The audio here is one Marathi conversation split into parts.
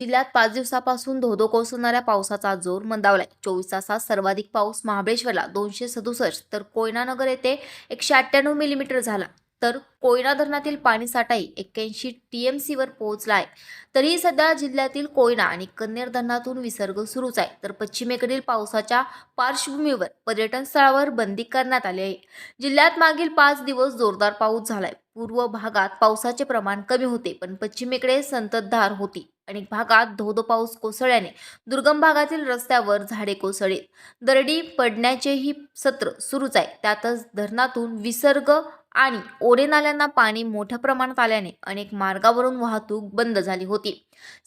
जिल्ह्यात पाच दिवसापासून धोधो कोसळणाऱ्या पावसाचा जोर मंदावलाय. चोवीस तासात सर्वाधिक पाऊस महाबळेश्वरला दोनशे सदुसष्ट तर कोयनानगर येथे एकशे अठ्ठ्याण्णव मिलीमीटर झाला. तर कोयना धरणातील पाणीसाठाही एक्क्याऐंशी टीएमसीवर पोहोचला आहे तरीही सध्या जिल्ह्यातील कोयना आणि कन्नेर धरणातून विसर्ग सुरूच आहे. तर पश्चिमेकडील पावसाच्या पार्श्वभूमीवर पर्यटन स्थळावर बंदी करण्यात आली आहे. जिल्ह्यात मागील पाच दिवस जोरदार पाऊस झालाय. पूर्व भागात पावसाचे प्रमाण कमी होते पण पश्चिमेकडे संततधार होती. अनेक भागात धोधो पाऊस कोसळल्याने दुर्गम भागातील रस्त्यावर झाडे कोसळली. दरडी पडण्याचेही सत्र सुरूच आहे. त्यातच धरणातून विसर्ग आणि ओढे नाल्यांना पाणी मोठ्या प्रमाणात आल्याने अनेक मार्गावरून वाहतूक बंद झाली होती.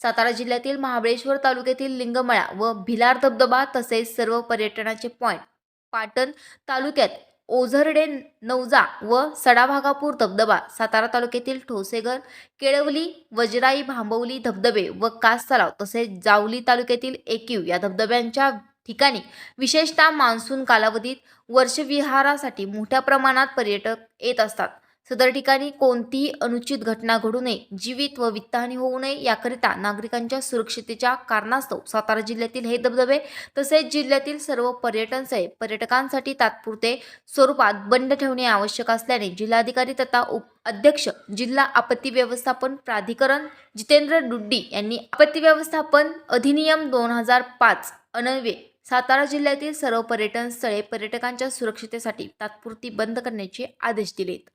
सातारा जिल्ह्यातील महाबळेश्वर तालुक्यातील लिंगमळा व भिलार धबधबा तसेच सर्व पर्यटनाचे पॉईंट पाटण तालुक्यात ओझरडे नवजा व सडाभागापूर धबधबा सातारा तालुक्यातील ठोसेघर केळवली वजराई भांबवली धबधबे व कास तलाव तसेच जावली तालुक्यातील एकीव या धबधब्यांच्या ठिकाणी. विशेषतः मान्सून कालावधीत वर्षविहारासाठी मोठ्या प्रमाणात पर्यटक येत असतात. सदर ठिकाणी कोणतीही अनुचित घटना घडू नये जीवित व वित्तहानी होऊ नये याकरिता नागरिकांच्या सुरक्षितेच्या कारणास्तव सातारा जिल्ह्यातील हे धबधबे तसेच जिल्ह्यातील सर्व पर्यटन स्थळे पर्यटकांसाठी तात्पुरते स्वरूपात बंद ठेवणे आवश्यक असल्याने जिल्हाधिकारी तथा उप अध्यक्ष जिल्हा आपत्ती व्यवस्थापन प्राधिकरण जितेंद्र डुड्डी यांनी आपत्ती व्यवस्थापन अधिनियम दोन हजार पाच अनवे सातारा जिल्ह्यातील सर्व पर्यटन स्थळे पर्यटकांच्या सुरक्षितेसाठी तात्पुरती बंद करण्याचे आदेश दिलेत.